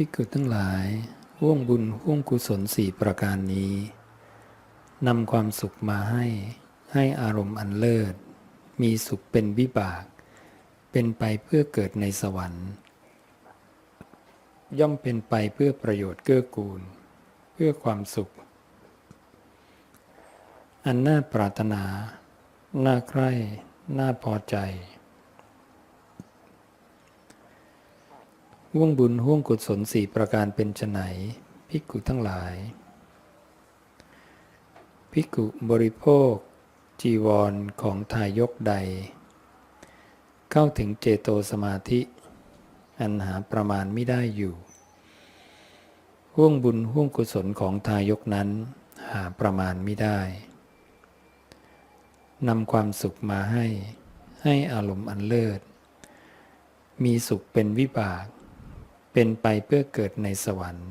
ภิกขุทั้งหลายห่วงบุญห่วงกุศลสี่ประการนี้นำความสุขมาให้ ให้อารมณ์อันเลิศ มีสุขเป็นวิบาก เป็นไปเพื่อเกิดในสวรรค์ ย่อมเป็นไปเพื่อประโยชน์เกื้อกูล เพื่อความสุข อันน่าปรารถนา น่าใคร่ น่าพอใจ ห่วงบุญห่วงกุศลสี่ประการเป็นไนภิกขุทั้งหลาย ภิกขุบริโภค จีวรของทายกใด เข้าถึงเจโตสมาธิ อันหาประมาณไม่ได้อยู่ห่วงบุญห่วงกุศลของทายกนั้น หาประมาณไม่ได้นำความสุขมาให้ ให้อารมณ์อันเลิศ มีสุขเป็นวิบาก เป็นไปเพื่อเกิดในสวรรค์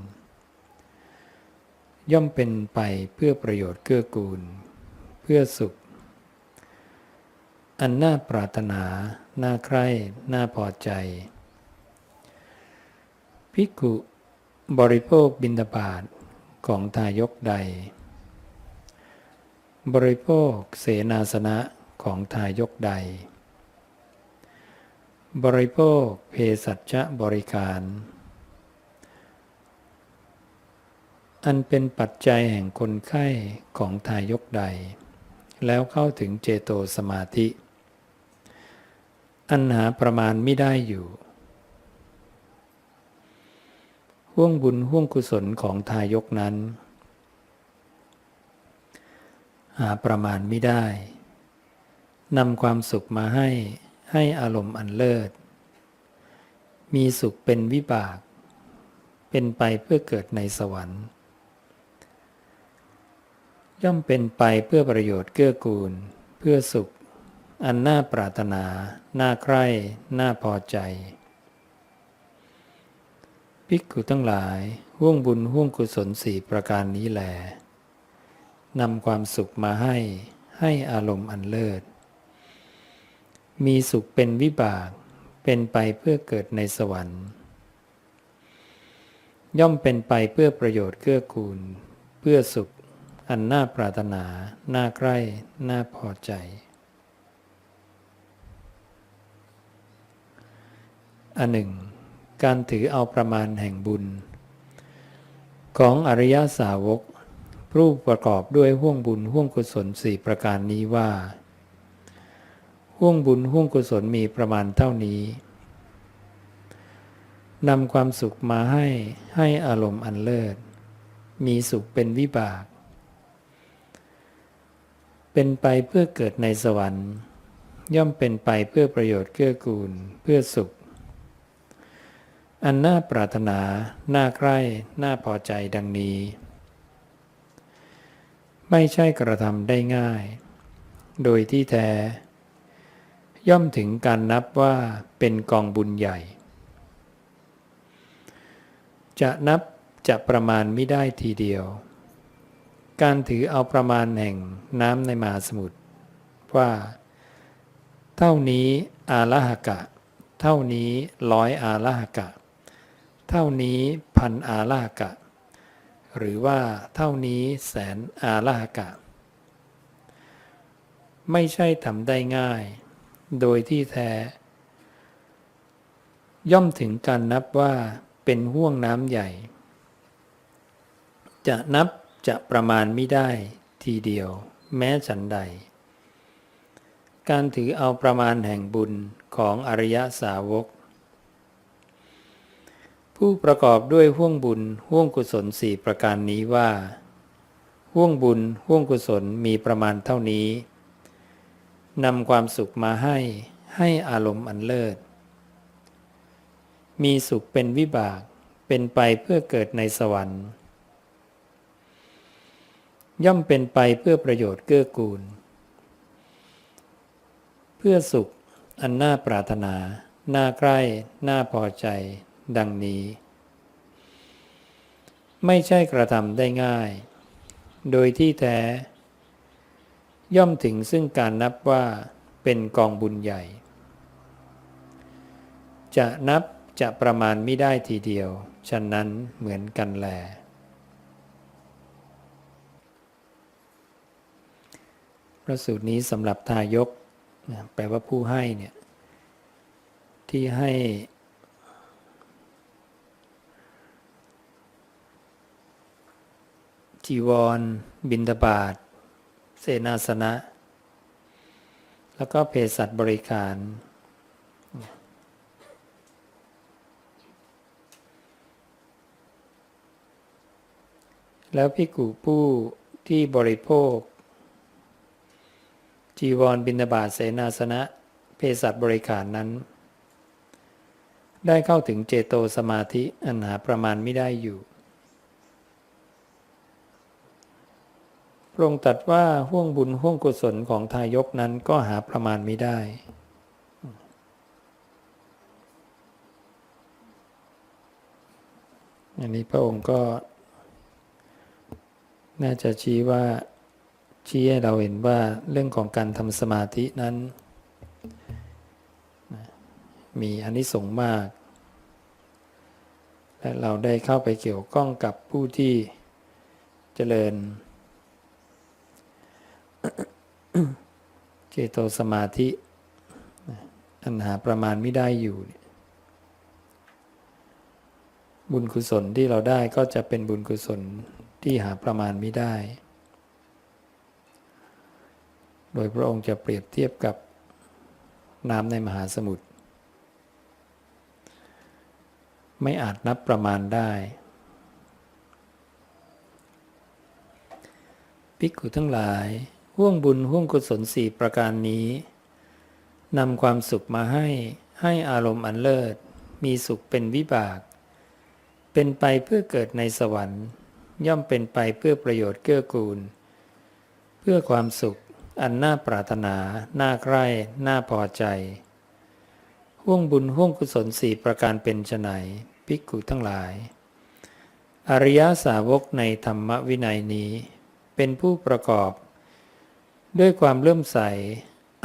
ย่อมเป็นไปเพื่อประโยชน์เกื้อกูล เพื่อสุข อันน่าปรารถนา น่าใคร่ น่าพอใจ ภิกขุบริโภคบิณฑบาตของทายกใด บริโภคเสนาสนะของทายกใด บริโภคเพสัชบริการ อันเป็นปัจจัยแห่งคนไข้ของทายกใด แล้วเข้าถึงเจโตสมาธิ อันหาประมาณไม่ได้อยู่ห่วงบุญห่วงกุศลของทายกนั้น หาประมาณไม่ได้นำความสุขมาให้ให้อารมณ์อันเลิศ มีสุขเป็นวิบาก เป็นไปเพื่อเกิดในสวรรค์ ย่อมเป็นไปเพื่อประโยชน์เกื้อกูล เพื่อสุข อันน่าปรารถนา น่าใคร่ น่าพอใจ ภิกขุทั้งหลาย ห่วงบุญห่วงกุศลสี่ประการนี้แหลนำความสุขมาให้ ให้อารมณ์อันเลิศ มีสุขเป็นวิบาก เป็นไปเพื่อเกิดในสวรรค์ ย่อมเป็นไปเพื่อประโยชน์เกื้อกูล เพื่อสุข อันน่าปรารถนา น่าใคร่น่าพอใจ อันหนึ่ง การถือเอาประมาณแห่งบุญ ของอริยสาวกผู้ประกอบด้วยห่วงบุญห่วงกุศลสี่ประการนี้ว่าห่วงบุญห่วงกุศลมีประมาณเท่านี้นำความสุขมาให้ให้อารมณ์อันเลิศ มีสุขเป็นวิบาก เป็นไปเพื่อเกิดในสวรรค์ ย่อมเป็นไปเพื่อประโยชน์เกื้อกูล เพื่อสุข อันน่าปรารถนา น่าใคร่ น่าพอใจดังนี้ ไม่ใช่กระทำได้ง่าย โดยที่แท้ ย่อมถึงการนับว่าเป็นกองบุญใหญ่ จะนับจะประมาณไม่ได้ทีเดียว การถือเอาประมาณแห่งน้ำในมหาสมุทรว่า เท่านี้อาละหกะ เท่านี้ร้อยอาละหกะ เท่านี้พันอาละหกะ หรือว่าเท่านี้แสนอาละหกะ ไม่ใช่ทำได้ง่าย โดยที่แท้ ย่อมถึงการนับว่าเป็นห่วงน้ำใหญ่ จะนับ จะประมาณไม่ได้ทีเดียว แม้ฉันใด การถือเอาประมาณแห่งบุญของอริยสาวก ผู้ประกอบด้วยห่วงบุญห่วงกุศลสี่ประการนี้ว่าห่วงบุญห่วงกุศลมีประมาณเท่านี้นำความสุขมาให้ให้อารมณ์อันเลิศ มีสุขเป็นวิบากเป็นไปเพื่อเกิดในสวรรค์ ย่อมเป็นไปเพื่อประโยชน์เกื้อกูล เพื่อสุขอันน่าปรารถนา น่าใกล้ น่าพอใจ ดังนี้ ไม่ใช่กระทำได้ง่าย โดยที่แท้ ย่อมถึงซึ่งการนับว่าเป็นกองบุญใหญ่ จะนับจะประมาณไม่ได้ทีเดียว ฉะนั้นเหมือนกันแล พระสูตรนี้สำหรับทายกแปลว่าผู้ให้เนี่ยที่ให้จีวร บินทบาทเสนาสนะ แล้วก็เภสัชบริการ แล้วพิกุผู้ที่บริโภค จีวรบินาบาตเสนาสนะเภสัชบริการนั้น ได้เข้าถึงเจโตสมาธิอันหาประมาณไม่ได้อยู่พระองค์ตรัสว่าห่วงบุญห่วงกุศลของทายกนั้นก็หาประมาณไม่ได้อันนี้พระองค์ก็ น่าจะชี้ว่า ชี้ให้เราเห็นว่าเรื่องของการทำสมาธินั้น มีอานิสงส์มาก และเราได้เข้าไปเกี่ยวข้องกับผู้ที่เจริญเจโตสมาธิอันหาประมาณไม่ได้อยู่ บุญกุศลที่เราได้ก็จะเป็นบุญกุศลที่หาประมาณไม่ได้ โดยพระองค์จะเปรียบเทียบกับน้ำในมหาสมุทร ไม่อาจนับประมาณได้ ภิกขุทั้งหลาย ห่วงบุญห่วงกุศลสี่ประการนี้นำความสุขมาให้ให้อารมณ์อันเลิศ มีสุขเป็นวิบาก เป็นไปเพื่อเกิดในสวรรค์ ย่อมเป็นไปเพื่อประโยชน์เกื้อกูล เพื่อความสุข อันน่าปรารถนา น่าใคร่น่าพอใจ ห่วงบุญห่วงกุศลสี่ประการเป็นไฉนภิกขุทั้งหลาย อริยสาวกในธรรมวินัยนี้ เป็นผู้ประกอบ ด้วยความเลื่อมใส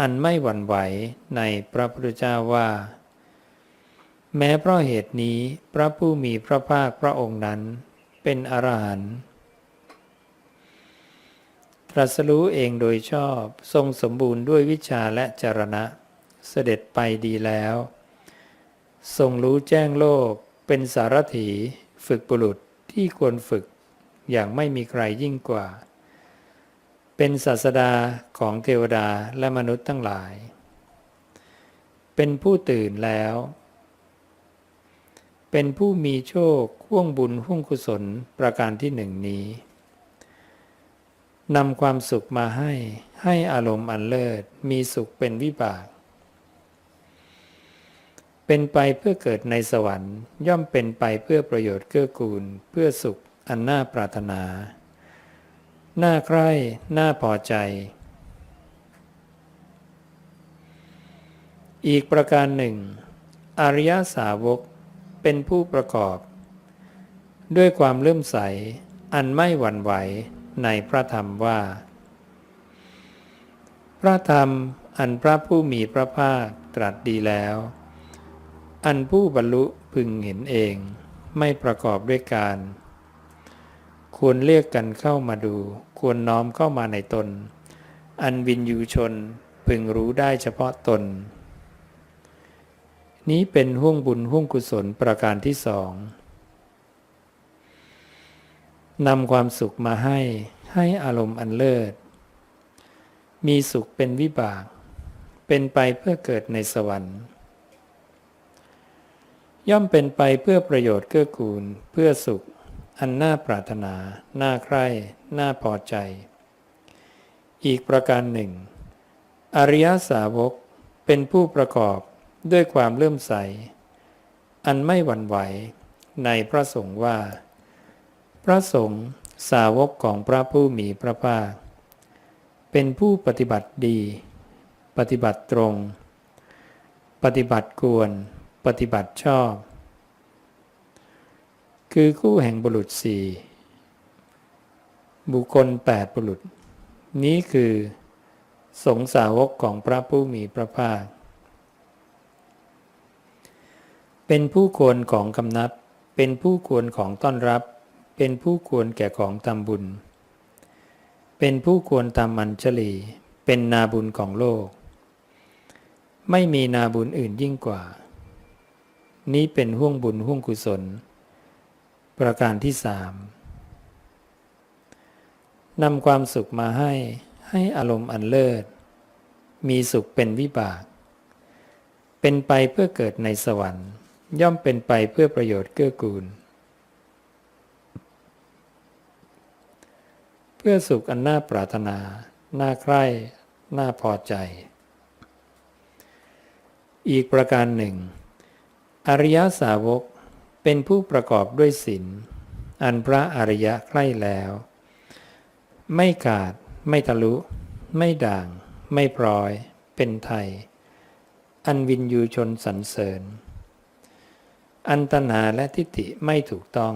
อันไม่หวั่นไหวในพระพุทธเจ้าว่า แม้เพราะเหตุนี้พระผู้มีพระภาคพระองค์นั้น เป็นอรหันต์ ตรัสรู้เองโดยชอบทรงสมบูรณ์ด้วยวิชาและจรณะ เสด็จไปดีแล้ว ทรงรู้แจ้งโลก เป็นสารถีฝึกบุรุษที่ควรฝึกอย่างไม่มีใครยิ่งกว่า เป็นศาสดาของเทวดาและมนุษย์ทั้งหลาย เป็นผู้ตื่นแล้ว เป็นผู้มีโชคห่วงบุญห่วงกุศลประการที่หนึ่งนี้ นำความสุขมาให้ ให้อารมณ์อันเลิศ มีสุขเป็นวิบาก เป็นไปเพื่อเกิดในสวรรค์ ย่อมเป็นไปเพื่อประโยชน์เกื้อกูล เพื่อสุขอันน่าปรารถนา น่าใคร่ น่าพอใจ อีกประการหนึ่ง อริยสาวกเป็นผู้ประกอบ ด้วยความเลื่อมใส อันไม่หวั่นไหว ในพระธรรมว่า พระธรรมอันพระผู้มีพระภาคตรัสดีแล้ว อันผู้บรรลุพึงเห็นเองไม่ประกอบด้วยการ ควรเรียกกันเข้ามาดู ควรน้อมเข้ามาในตน อันวินยูชนพึงรู้ได้เฉพาะตน นี้เป็นห่วงบุญห่วงกุศลประการที่สอง นำความสุขมาให้ให้อารมณ์อันเลิศ มีสุขเป็นวิบาก เป็นไปเพื่อเกิดในสวรรค์ ย่อมเป็นไปเพื่อประโยชน์เกื้อกูล เพื่อสุข อันน่าปรารถนา น่าใคร่ น่าพอใจ อีกประการหนึ่ง อริยสาวกเป็นผู้ประกอบด้วยความเลื่อมใส อันไม่หวั่นไหวในพระสงฆ์ว่า พระสงฆ์สาวกของพระผู้มีพระภาค เป็นผู้ปฏิบัติดี ปฏิบัติตรง ปฏิบัติควร ปฏิบัติชอบ คือคู่แห่งบุรุษสี่บุคคลแปดบุรุษ นี้คือสงสาวกของพระผู้มีพระภาค เป็นผู้ควรของคำนับ เป็นผู้ควรของต้อนรับ เป็นผู้ควรแก่ของทำบุญ เป็นผู้ควรทำอัญชลี เป็นนาบุญของโลก ไม่มีนาบุญอื่นยิ่งกว่า นี้เป็นห่วงบุญห่วงกุศล ประการที่สามนำความสุขมาให้ให้อารมณ์อันเลิศ มีสุขเป็นวิบาก เป็นไปเพื่อเกิดในสวรรค์ ย่อมเป็นไปเพื่อประโยชน์เกื้อกูล พื่อสุขอันน่าปรารถนา น่าใคร่ น่าพอใจ อีกประการหนึ่ง อริยสาวกเป็นผู้ประกอบด้วยศีล อันพระอริยะใกล้แล้ว ไม่ขาด ไม่ทะลุ ไม่ด่าง ไม่พลอย เป็นไทย อันวินยูชนสรรเสริญ อันตนาและทิฏฐิไม่ถูกต้อง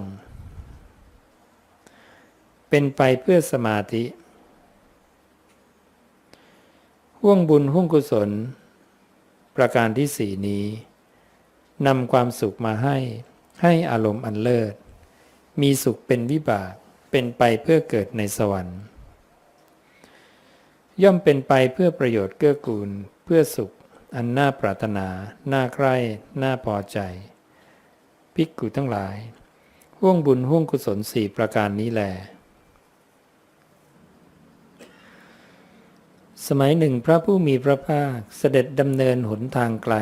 เป็นไปเพื่อสมาธิ ห่วงบุญห่วงกุศล ประการที่สี่นี้นำความสุขมาให้ให้อารมณ์อันเลิศ มีสุขเป็นวิบากเป็นไปเพื่อเกิดในสวรรค์ ย่อมเป็นไปเพื่อประโยชน์เกื้อกูลเพื่อสุขอันน่าปรารถนา น่าใคร่ น่าพอใจ ภิกขุทั้งหลาย ห่วงบุญห่วงกุศลสี่ประการนี้แหละ สมัยหนึ่งพระผู้มีพระภาคเสด็จดำเนินหนทางไกล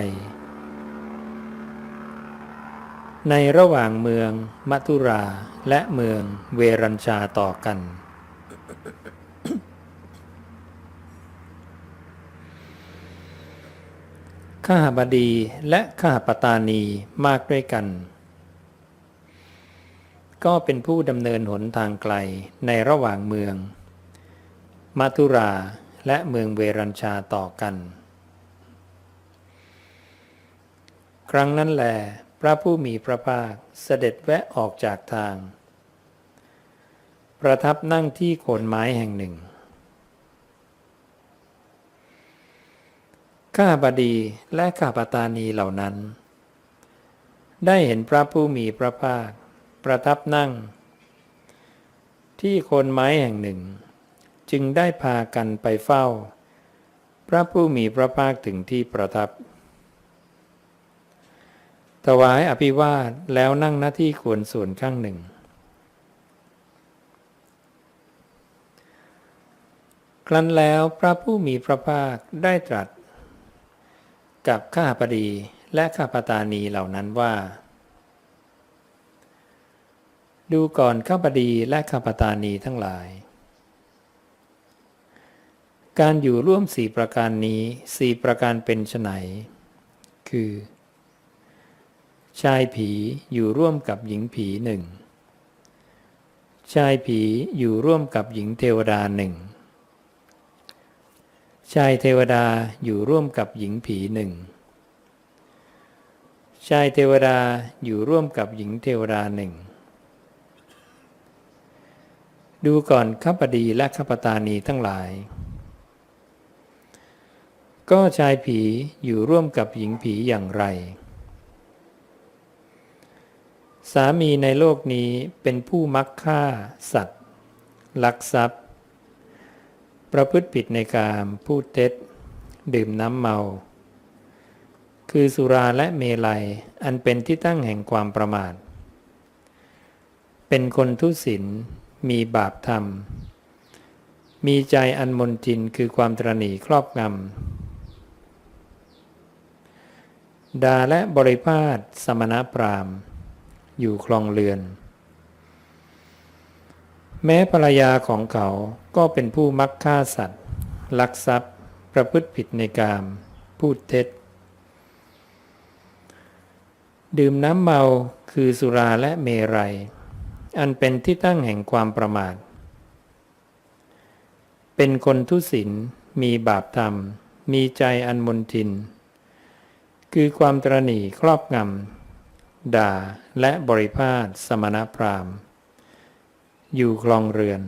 ในระหว่างเมืองมัทุราและเมืองเวรัญชาต่อกัน ข้าบดีและข้าปตานีมากด้วยกัน ก็เป็นผู้ดำเนินหนทางไกลในระหว่างเมืองมัทุรา และเมืองเวรัญชาต่อกัน ครั้งนั้นแล พระผู้มีพระภาคเสด็จแวะออกจากทาง ประทับนั่งที่โคนไม้แห่งหนึ่ง ข้าบดีและข้าปตานีเหล่านั้น ได้เห็นพระผู้มีพระภาค ประทับนั่ง ที่โคนไม้แห่งหนึ่ง จึงได้พากันไปเฝ้า พระผู้มีพระภาคถึงที่ประทับ ถวายอภิวาทแล้วนั่งหน้าที่ควรส่วนข้างหนึ่ง ครั้นแล้วพระผู้มีพระภาคได้ตรัส กับข้าพดีและข้าพตานีเหล่านั้นว่า ดูก่อนข้าพดีและข้าพตานีทั้งหลาย การอยู่ร่วมสี่ประการนี้สี่ประการเป็นไฉนคือ ชายผีอยู่ร่วมกับหญิงผีหนึ่งชายผีอยู่ร่วมกับหญิงเทวดาหนึ่งชายเทวดาอยู่ร่วมกับหญิงผีหนึ่งชายเทวดาอยู่ร่วมกับหญิงเทวดาหนึ่ง ดูก่อนข้าพดีและข้าพตานีทั้งหลาย ก็ชายผีอยู่ร่วมกับหญิงผีอย่างไร สามีในโลกนี้เป็นผู้มักฆ่า สัตว์ ลักทรัพย์ ประพฤติผิดในกามพูดเท็จ ดื่มน้ำเมา คือสุราและเมลัย อันเป็นที่ตั้งแห่งความประมาท เป็นคนทุศีลมีบาปธรรม มีใจอันมนทินคือความตรณีครอบงำ ดาและบริพาทสมณพราหมณ์อยู่คลองเรือน แม้ภรรยาของเขาก็เป็นผู้มักฆ่าสัตว์ ลักทรัพย์ ประพฤติผิดในกาม พูดเท็จ ดื่มน้ำเมาคือสุราและเมรัย อันเป็นที่ตั้งแห่งความประมาท เป็นคนทุศีลมีบาปธรรม มีใจอันมนทิน คือความตรณีครอบงำด่าและบริพาทสมณพราหมณ์ อยู่คลองเรือน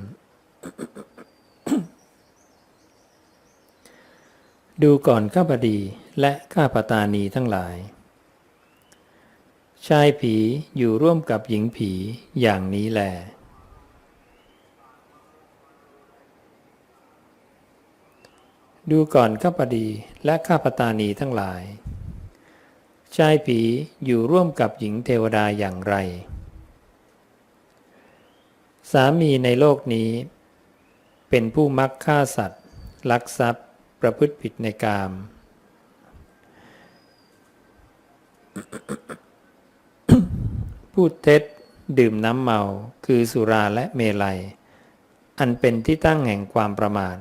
ดูก่อนข้าพดีและข้าพตานีทั้งหลาย ชายผีอยู่ร่วมกับหญิงผีอย่างนี้แลดูก่อนข้าพดีและข้าพตานีทั้งหลาย ชายผีอยู่ร่วมกับหญิงเทวดาอย่างไร สามีในโลกนี้ เป็นผู้มักฆ่าสัตว์ ลักทรัพย์ ประพฤติผิดในกาม พูดเท็จดื่มน้ำเมาคือสุราและเมลัย อันเป็นที่ตั้งแห่งความประมาท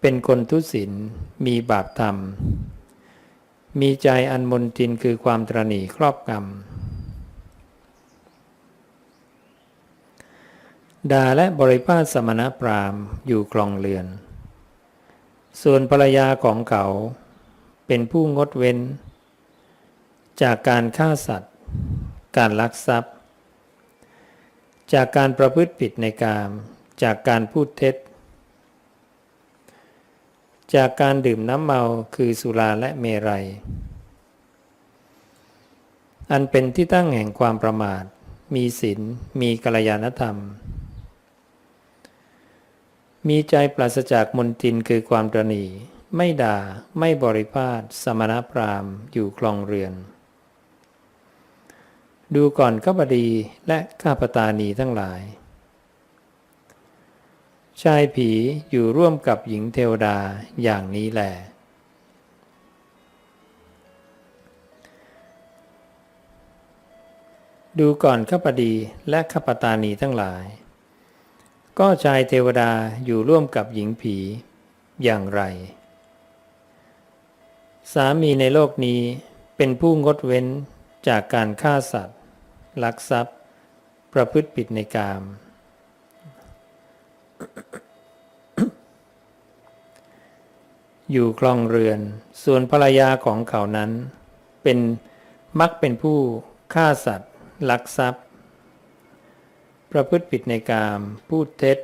เป็นคนทุศีลมีบาปธรรม มีใจอันมนทินคือความตรณีครอบกรรมดาและบริพาทสมณพราหมณ์อยู่คลองเรือน ส่วนภรรยาของเขาเป็นผู้งดเว้น จากการฆ่าสัตว์ การลักทรัพย์ จากการประพฤติผิดในกาม จากการพูดเท็จ จากการดื่มน้ำเมาคือสุราและเมรัย อันเป็นที่ตั้งแห่งความประมาท มีศีลมีกัลยาณธรรม มีใจปราศจากมนทินคือความตรณีไม่ด่าไม่บริพาทสมณพราหมณ์อยู่คลองเรือน ดูก่อนข้าพดีและข้าพตานีทั้งหลาย ชายผีอยู่ร่วมกับหญิงเทวดาอย่างนี้แหลดูก่อนข้าพดีและข้าพตานีทั้งหลาย ก็ชายเทวดาอยู่ร่วมกับหญิงผีอย่างไร สามีในโลกนี้เป็นผู้งดเว้นจากการฆ่าสัตว์ ลักทรัพย์ ประพฤติผิดในกาม อยู่คลองเรือน ส่วนภรรยาของเขานั้น เป็นมักเป็นผู้ฆ่าสัตว์ ลักทรัพย์ ประพฤติผิดในกามพูดเท็จ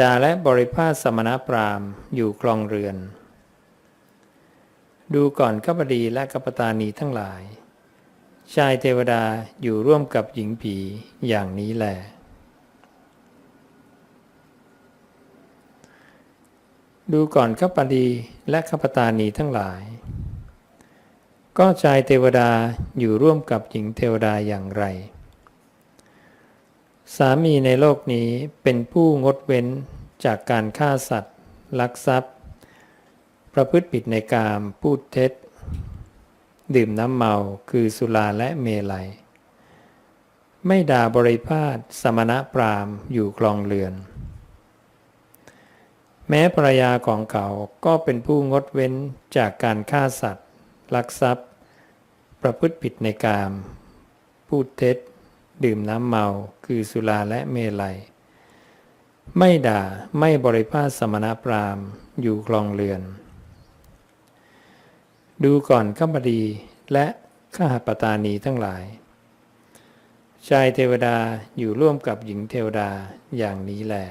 ด่าและบริพาทสมณพราหมณ์อยู่คลองเรือน ดูก่อนกัปดีและกัปตานีทั้งหลาย ชายเทวดาอยู่ร่วมกับหญิงผีอย่างนี้แหละ ดูก่อนข้าพดีและข้าพตานีทั้งหลาย ก็ชายเทวดาอยู่ร่วมกับหญิงเทวดาอย่างไร สามีในโลกนี้เป็นผู้งดเว้นจากการฆ่าสัตว์ ลักทรัพย์ ประพฤติผิดในกามพูดเท็จ ดื่มน้ำเมาคือสุราและเมลัย ไม่ด่าบริพาทสมณพรามอยู่คลองเรือน แม้ภรรยาของเขาก็เป็นผู้งดเว้นจากการฆ่าสัตว์ ลักทรัพย์ ประพฤติผิดในกาม พูดเท็จ ดื่มน้ำเมาคือสุราและเมลัย ไม่ด่าไม่บริพาทสมณพราหมณ์อยู่คลองเรือน ดูก่อนข้าพดีและข้าหปตานีทั้งหลาย ชายเทวดาอยู่ร่วมกับหญิงเทวดาอย่างนี้แหละ